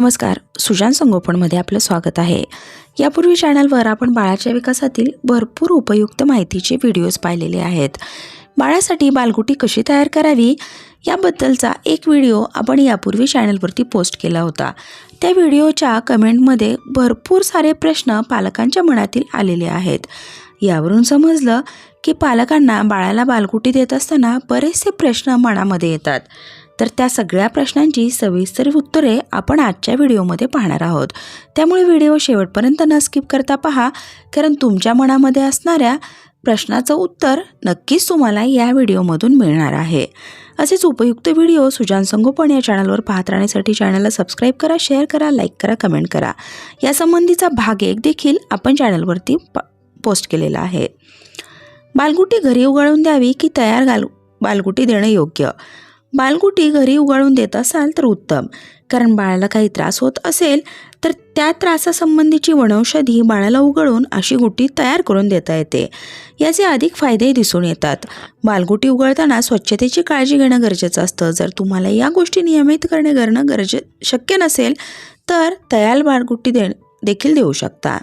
नमस्कार. सुजान संगोपनमध्ये आपलं स्वागत आहे. यापूर्वी चॅनलवर आपण बाळाच्या विकासातील भरपूर उपयुक्त माहितीचे व्हिडिओज पाहिलेले आहेत. बाळासाठी बालगुटी कशी तयार करावी? याबद्दलचा एक व्हिडिओ आपण यापूर्वी चॅनलवरती पोस्ट केला होता. त्या व्हिडिओच्या कमेंटमध्ये भरपूर सारे प्रश्न पालकांच्या मनातील आलेले आहेत. यावरून समजलं की पालकांना बाळाला बालगुटी देत असताना बरेचसे प्रश्न मनामध्ये येतात. तर त्या सगळ्या प्रश्नांची सविस्तर उत्तरे आपण आजच्या व्हिडिओमध्ये पाहणार आहोत. त्यामुळे व्हिडिओ शेवटपर्यंत न स्किप करता पहा कारण तुमच्या मनामध्ये असणाऱ्या प्रश्नाचं उत्तर नक्कीच तुम्हाला या व्हिडिओमधून मिळणार आहे. असेच उपयुक्त व्हिडिओ सुजान संगोपन या चॅनलवर पाहत राहण्यासाठी चॅनलला सबस्क्राईब करा शेअर करा लाईक करा कमेंट करा. यासंबंधीचा भाग एक देखील आपण चॅनलवरती प पोस्ट केलेला आहे. बालगुटी घरी उगाळून द्यावी की तयार घाल बालगुटी देणं योग्य? बालगुटी घरी उगाळून देत असाल तर उत्तम. कारण बाळाला काही त्रास होत असेल तर त्या त्रासासंबंधीची वनौषधी बाळाला उघडून अशी गुटी तयार करून देता येते. याचे अधिक फायदेही दिसून येतात. बालगुटी उघडताना स्वच्छतेची काळजी घेणं गरजेचं असतं. जर तुम्हाला या गोष्टी नियमित करणे करणं गरजे शक्य नसेल तर तयार बालगुटी दे देखील देऊ शकता.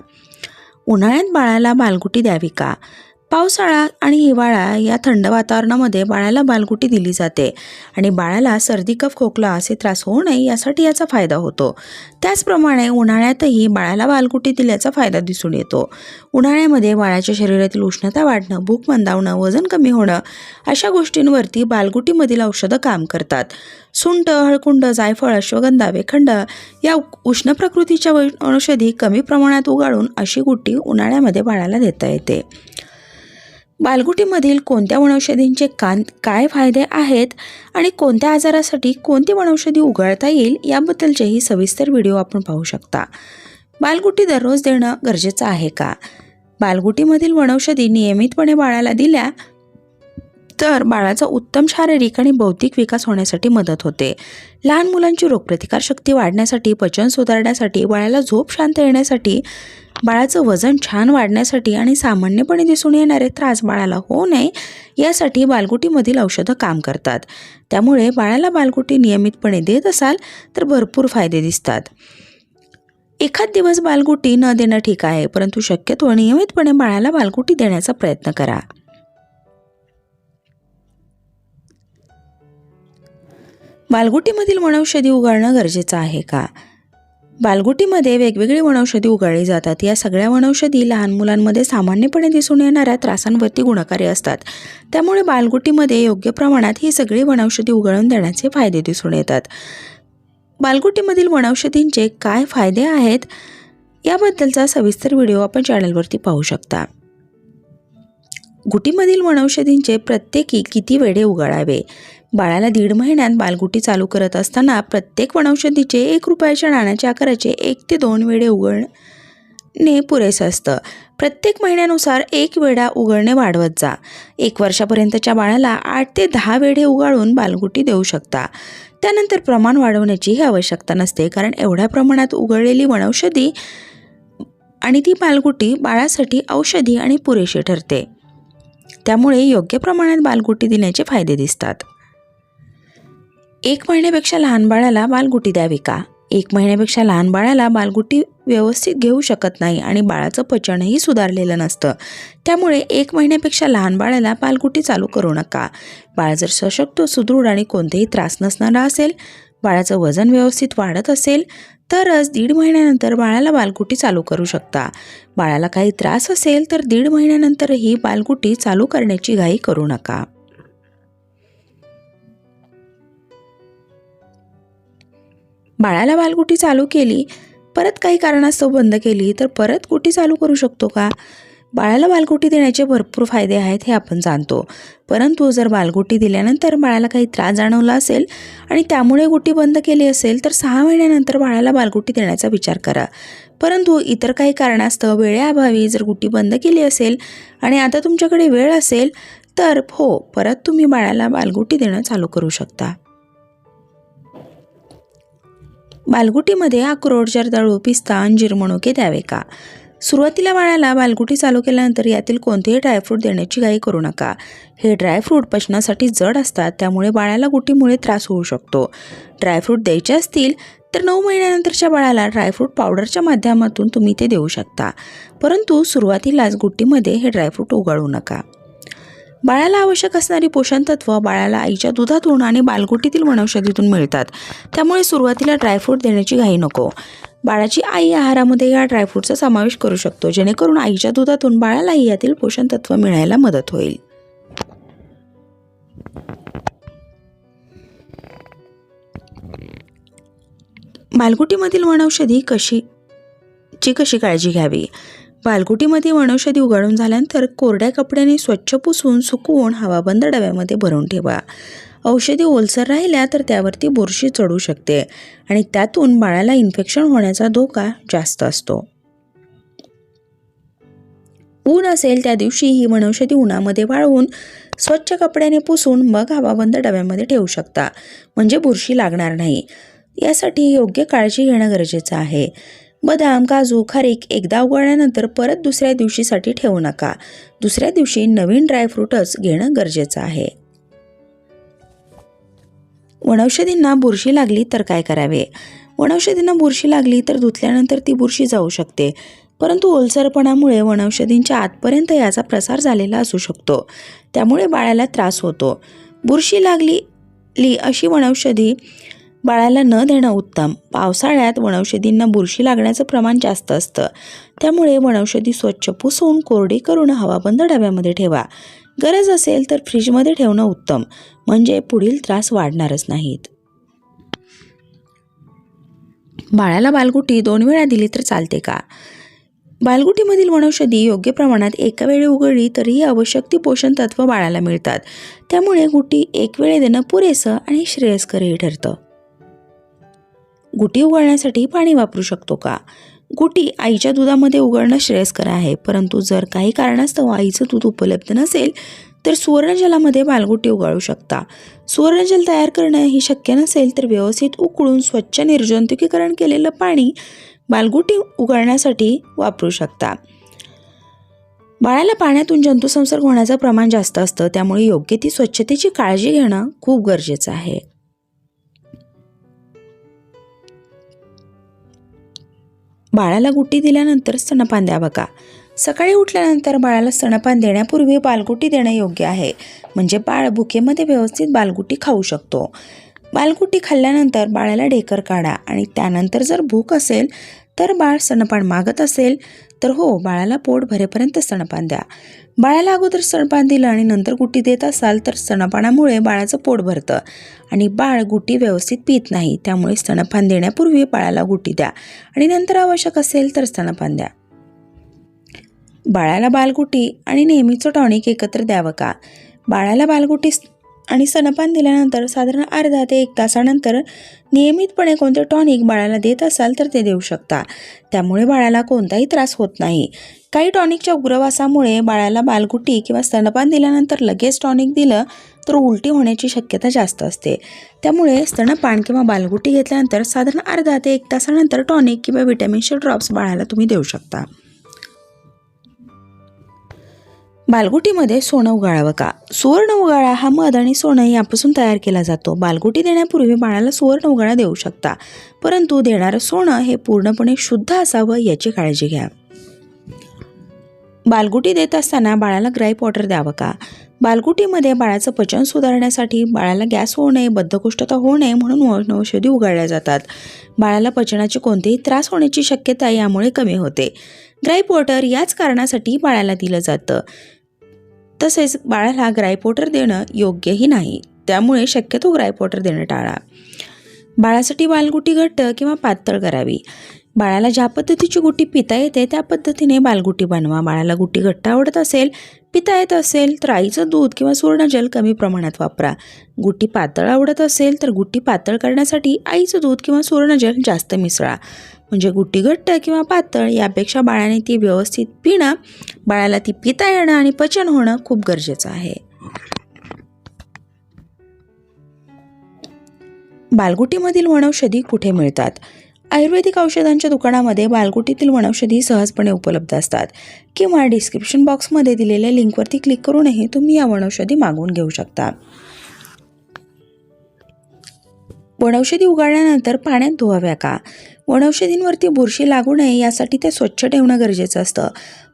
उन्हाळ्यात बाळाला बालगुटी द्यावी का? पावसाळा आणि हिवाळा या थंड वातावरणामध्ये बाळाला बालगुटी दिली जाते आणि बाळाला सर्दी कफ खोकला असे त्रास होऊ नये यासाठी याचा फायदा होतो. त्याचप्रमाणे उन्हाळ्यातही बाळाला बालगुटी दिल्याचा फायदा दिसून येतो. उन्हाळ्यामध्ये बाळाच्या शरीरातील उष्णता वाढणं भूक मंदावणं वजन कमी होणं अशा गोष्टींवरती बालगुटीमधील औषधं काम करतात. सुंट हळकुंड जायफळ अश्वगंधा वेखंड या उष्ण प्रकृतीच्या औषधी कमी प्रमाणात उगाळून अशी गुटी उन्हाळ्यामध्ये बाळाला देता येते. बालगुटीमधील कोणत्या वनौषधींचे कान काय फायदे आहेत आणि कोणत्या आजारासाठी कोणती वनौषधी उगाळता येईल याबद्दलचेही सविस्तर व्हिडिओ आपण पाहू शकता. बालगुटी दररोज देणं गरजेचं आहे का? बालगुटीमधील वनौषधी नियमितपणे बाळाला दिल्या तर बाळाचा उत्तम शारीरिक आणि बौद्धिक विकास होण्यासाठी मदत होते. लहान मुलांची रोगप्रतिकारशक्ती वाढण्यासाठी पचन सुधारण्यासाठी बाळाला झोप शांत येण्यासाठी बाळाचं वजन छान वाढण्यासाठी आणि सामान्यपणे दिसून येणारे त्रास बाळाला होऊ नये यासाठी बालगुटीमधील औषधं काम करतात. त्यामुळे बाळाला बालगुटी नियमितपणे देत असाल तर भरपूर फायदे दिसतात. एखाद दिवस बालगुटी न देणं ठीक आहे परंतु शक्यतो नियमितपणे बाळाला बालगुटी देण्याचा प्रयत्न करा. बालगुटीमधील वनौषधी उगाळणं गरजेचं आहे का? बालगुटीमध्ये वेगवेगळी वनौषधी उगाळली जातात. या सगळ्या वनौषधी लहान मुलांमध्ये सामान्यपणे दिसून येणाऱ्या त्रासांवरती गुणकारी असतात. त्यामुळे बालगुटीमध्ये योग्य प्रमाणात ही सगळी वनौषधी उगाळून देण्याचे फायदे दिसून येतात. बालगुटीमधील वनौषधींचे काय फायदे आहेत? याबद्दलचा सविस्तर व्हिडिओ आपण चॅनलवरती पाहू शकता. गुटीमधील वनौषधींचे प्रत्येकी किती वेळे उगाळावे? बाळाला दीड महिन्यात बालगुटी चालू करत असताना प्रत्येक वनौषधीचे एक रुपयाच्या नाण्याच्या आकाराचे एक ते दोन वेळे उघडणे पुरेसं असतं. प्रत्येक महिन्यानुसार एक वेळा उघडणे वाढवत जा. एक वर्षापर्यंतच्या बाळाला आठ ते दहा वेळे उगाळून बालगुटी देऊ शकता. त्यानंतर प्रमाण वाढवण्याचीही आवश्यकता नसते कारण एवढ्या प्रमाणात उघडलेली वनौषधी आणि ती बालगुटी बाळासाठी औषधी आणि पुरेशी ठरते. त्यामुळे योग्य प्रमाणात बालगुटी देण्याचे फायदे दिसतात. एक महिन्यापेक्षा लहान बाळाला बालगुटी द्यावी का? एक महिन्यापेक्षा लहान बाळाला बालगुटी व्यवस्थित घेऊ शकत नाही आणि बाळाचं पचनही सुधारलेलं नसतं. त्यामुळे एक महिन्यापेक्षा लहान बाळाला बालगुटी चालू करू नका. बाळ जर सशक्त सुदृढ आणि कोणतेही त्रास नसणारा असेल बाळाचं वजन व्यवस्थित वाढत असेल तरच दीड महिन्यानंतर बाळाला बालगुटी चालू करू शकता. बाळाला काही त्रास असेल तर दीड महिन्यानंतरही बालगुटी चालू करण्याची घाई करू नका. बाळाला बालगुटी चालू केली परत काही कारणास्तव बंद केली तर परत गुटी चालू करू शकतो का? बाळाला बालगुटी देण्याचे भरपूर फायदे आहेत हे आपण जाणतो. परंतु जर बालगुटी दिल्यानंतर बाळाला काही त्रास जाणवला असेल आणि त्यामुळे गुटी बंद केली असेल तर सहा महिन्यानंतर बाळाला बालगुटी देण्याचा विचार करा. परंतु इतर काही कारणास्तव वेळेअभावी जर गुटी बंद केली असेल आणि आता तुमच्याकडे वेळ असेल तर हो परत तुम्ही बाळाला बालगुटी देणं चालू करू शकता. बालगुटीमध्ये अक्रोड जर्दाळू पिस्ता अंजीर मनुके द्यावे का? सुरुवातीला बाळाला बालगुटी चालू केल्यानंतर यातील कोणतेही ड्रायफ्रूट देण्याची घाई करू नका. हे ड्रायफ्रूट पचनासाठी जड असतात त्यामुळे बाळाला गुटीमुळे त्रास होऊ शकतो. ड्रायफ्रूट द्यायचे असतील तर नऊ महिन्यानंतरच्या बाळाला ड्रायफ्रूट पावडरच्या माध्यमातून तुम्ही ते देऊ शकता. परंतु सुरुवातीलाच गुट्टीमध्ये हे ड्रायफ्रूट उगाळू नका. बाळाला आवश्यक असणारी पोषण तत्व बाळाला आईच्या दुधातून आणि बालगुटीतील वनौषधीतून मिळतात. त्यामुळे सुरुवातीला ड्रायफ्रूट देण्याची घाई नको. बाळाची आई आहारामध्ये या ड्रायफ्रूटचा समावेश करू शकतो. जेणेकरून आईच्या दुधातून बाळालाही यातील पोषण तत्व मिळायला मदत होईल. बालगुटीमधील वनौषधी कशी ची कशी काळजी घ्यावी? बालगुटीमध्ये वनौषधी उघडून झाल्यानंतर कोरड्या कपड्याने स्वच्छ पुसून सुकवून हवाबंद डब्यामध्ये भरून ठेवा. औषधी ओलसर राहिल्या तर त्यावरती बुरशी चढू शकते आणि त्यातून बाळाला इन्फेक्शन होण्याचा धोका जास्त असतो. ऊन असेल त्या दिवशी ही वनौषधी उन्हामध्ये वाळवून स्वच्छ कपड्याने पुसून मग हवाबंद डब्यामध्ये ठेवू शकता म्हणजे बुरशी लागणार नाही. यासाठी योग्य काळजी घेणं गरजेचं आहे. बदाम काजू खारीक एकदा उगाळल्यानंतर परत दुसऱ्या दिवशीसाठी ठेवू नका. दुसऱ्या दिवशी नवीन ड्रायफ्रूटच घेणं गरजेचं आहे. वनौषधींना बुरशी लागली तर काय करावे? वनौषधींना बुरशी लागली तर धुतल्यानंतर ती बुरशी जाऊ शकते परंतु ओलसरपणामुळे वनौषधींच्या आतपर्यंत याचा प्रसार झालेला असू शकतो. त्यामुळे बाळाला त्रास होतो. बुरशी लागली ली अशी वनौषधी बाळाला न देणं उत्तम. पावसाळ्यात वनौषधींना बुरशी लागण्याचं प्रमाण जास्त असतं. त्यामुळे वनौषधी स्वच्छ पुसून कोरडी करून हवाबंद डब्यामध्ये ठेवा. गरज असेल तर फ्रीजमध्ये ठेवणं उत्तम. म्हणजे पुढील त्रास वाढणारच नाहीत. बाळाला बालगुटी दोन वेळा दिली तर चालते का? बालगुटीमधील वनौषधी योग्य प्रमाणात एका वेळी उघडली तरीही आवश्यक ती पोषण तत्व बाळाला मिळतात. त्यामुळे गुटी एक वेळे देणं पुरेसं आणि श्रेयस्करही ठरतं. गुटी उघडण्यासाठी पाणी वापरू शकतो का? गुटी आईच्या दुधामध्ये उघडणं श्रेयस्कर आहे परंतु जर काही कारणास्तव आईचं दूध उपलब्ध नसेल तर सुवर्णजलामध्ये बालगुटी उगाळू शकता. सुवर्णजल तयार करणं ही शक्य नसेल तर व्यवस्थित उकळून स्वच्छ निर्जंतुकीकरण केलेलं पाणी बालगुटी उगाळण्यासाठी वापरू शकता. बाळाला पाण्यातून जंतुसंसर्ग होण्याचं प्रमाण जास्त असतं त्यामुळे योग्य ती स्वच्छतेची काळजी घेणं खूप गरजेचं आहे. बाळाला गुट्टी दिल्यानंतर स्तनपान द्यावं का सकाळी उठल्यानंतर बाळाला स्तनपान देण्यापूर्वी बालगुटी देणं योग्य आहे. म्हणजे बाळ भुकेमध्ये व्यवस्थित बालगुटी खाऊ शकतो. बालगुटी खाल्ल्यानंतर बाळाला ढेकर काढा आणि त्यानंतर जर भूक असेल तर बाळ स्तनपान मागत असेल तर हो बाळाला पोट भरेपर्यंत स्तनपान द्या. बाळाला अगोदर स्तनपान दिलं आणि नंतर गुटी देत असाल तर स्तनपानामुळे बाळाचं पोट भरतं आणि बाळ गुटी व्यवस्थित पित नाही. त्यामुळे स्तनपान देण्यापूर्वी बाळाला गुटी द्या आणि नंतर आवश्यक असेल तर स्तनपान द्या. बाळाला बालगुटी आणि नेहमीचं टॉनिक एकत्र द्यावं का? बाळाला बालगुटी आणि स्तनपान दिल्यानंतर साधारण अर्धा ते एक तासानंतर नियमितपणे कोणते टॉनिक बाळाला देत असाल तर ते देऊ शकता. त्यामुळे बाळाला कोणताही त्रास होत नाही. काही टॉनिकच्या उग्रवासामुळे बाळाला बालगुटी किंवा स्तनपान दिल्यानंतर लगेच टॉनिक दिलं तर उलटी होण्याची शक्यता जास्त असते. त्यामुळे स्तनपान किंवा बालगुटी घेतल्यानंतर साधारण अर्धा ते एक तासानंतर टॉनिक किंवा विटॅमिनचे ड्रॉप्स बाळाला तुम्ही देऊ शकता. बालगुटीमध्ये सोनं उगाळावं का? सुवर्ण उगाळा हा मध आणि सोनं यापासून तयार केला जातो. बालगुटी देण्यापूर्वी बाळाला सुवर्ण उगाळा देऊ शकता. परंतु देणारं सोनं हे पूर्णपणे शुद्ध असावं याची काळजी घ्या. बालगुटी देत असताना बाळाला ग्राईप वॉटर द्यावं का? बालगुटीमध्ये बाळाचं पचन सुधारण्यासाठी बाळाला गॅस होऊ नये बद्धकोष्ठता होऊ नये म्हणून औषधी उगाळल्या जातात. बाळाला पचनाचे कोणतेही त्रास होण्याची शक्यता यामुळे कमी होते. ग्रायपोटर याच कारणासाठी बाळाला दिलं जातं. तसेच बाळाला ग्रायपोटर देणं योग्यही नाही. त्यामुळे शक्यतो ग्रायपोटर देणं टाळा. बाळासाठी बालगुटी घट्ट किंवा पातळ करावी. बाळाला ज्या पद्धतीची गुटी पिता येते त्या पद्धतीने बालगुटी बनवा. बाळाला गुटी घट्ट आवडत असेल पिता येत असेल तर आईचं दूध किंवा सुवर्णजल कमी प्रमाणात वापरा. गुटी पातळ आवडत असेल तर गुटी पातळ करण्यासाठी आईचं दूध किंवा सुवर्णजल जास्त मिसळा. म्हणजे गुटी घट्ट किंवा पातळ यापेक्षा बाळाने ती व्यवस्थित पिणं बाळाला ती पिता येणं आणि पचन होणं खूप गरजेचं आहे. बालगुटीमधील वनौषधी कुठे मिळतात? आयुर्वेदिक औषधांच्या दुकानामध्ये बालगुटीतील वनौषधी सहजपणे उपलब्ध असतात. किंवा डिस्क्रिप्शन बॉक्समध्ये दिलेल्या लिंकवरती क्लिक करूनही तुम्ही या वनौषधी मागवून घेऊ शकता. वनौषधी उगाळल्यानंतर पाण्यात धुवाव्या का? वनौषधींवरती बुरशी लागू नये यासाठी ते स्वच्छ ठेवणं गरजेचं असतं.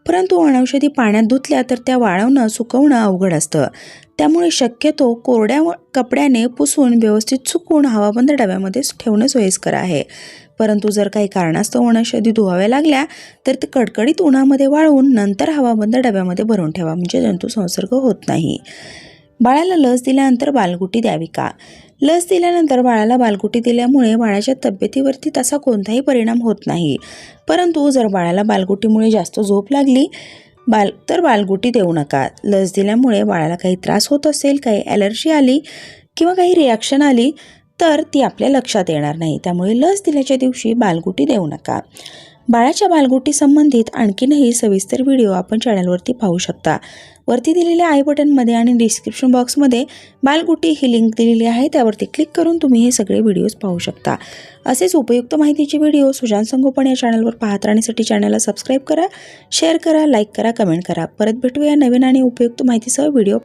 परंतु वनौषधी पाण्यात धुतल्या तर त्या वाळवणं सुकवणं अवघड असतं. त्यामुळे शक्यतो कोरड्या कपड्याने पुसून व्यवस्थित सुकून हवाबंद डब्यामध्ये ठेवणं सोयीस्कर आहे. परंतु जर काही कारणास्तव वनौषधी धुवाव्या लागल्या तर ते कडकडीत उन्हामध्ये वाळवून नंतर हवाबंद डब्यामध्ये भरून ठेवा म्हणजे जंतू संसर्ग होत नाही. बाळाला लस दिल्यानंतर बालगुटी द्यावी का? लस दिल्यानंतर बाळाला बालगुटी दिल्यामुळे बाळाच्या तब्येतीवरती तसा कोणताही परिणाम होत नाही. परंतु जर बाळाला बालगुटीमुळे जास्त झोप लागली बाल तर बालगुटी देऊ नका. लस दिल्यामुळे बाळाला काही त्रास होत असेल काही ॲलर्जी आली किंवा काही रिॲक्शन आली तर ती आपल्या लक्षात येणार नाही. त्यामुळे लस दिल्याच्या दिवशी बालगुटी देऊ नका. बाळाच्या बालगुटी संबंधित आणखीनही सविस्तर व्हिडिओ आपण चॅनलवरती पाहू शकता. वरती दिलेल्या आय बटनमध्ये आणि डिस्क्रिप्शन बॉक्समध्ये बालगुटी ही लिंक दिलेली आहे. त्यावरती क्लिक करून तुम्ही हे सगळे व्हिडिओज पाहू शकता. असेच उपयुक्त माहितीचे व्हिडिओ सुजान संगोपन या चॅनलवर पाहत राहण्यासाठी चॅनलला सबस्क्राईब करा शेअर करा लाईक करा कमेंट करा. परत भेटूया नवीन आणि उपयुक्त माहितीसह व्हिडिओ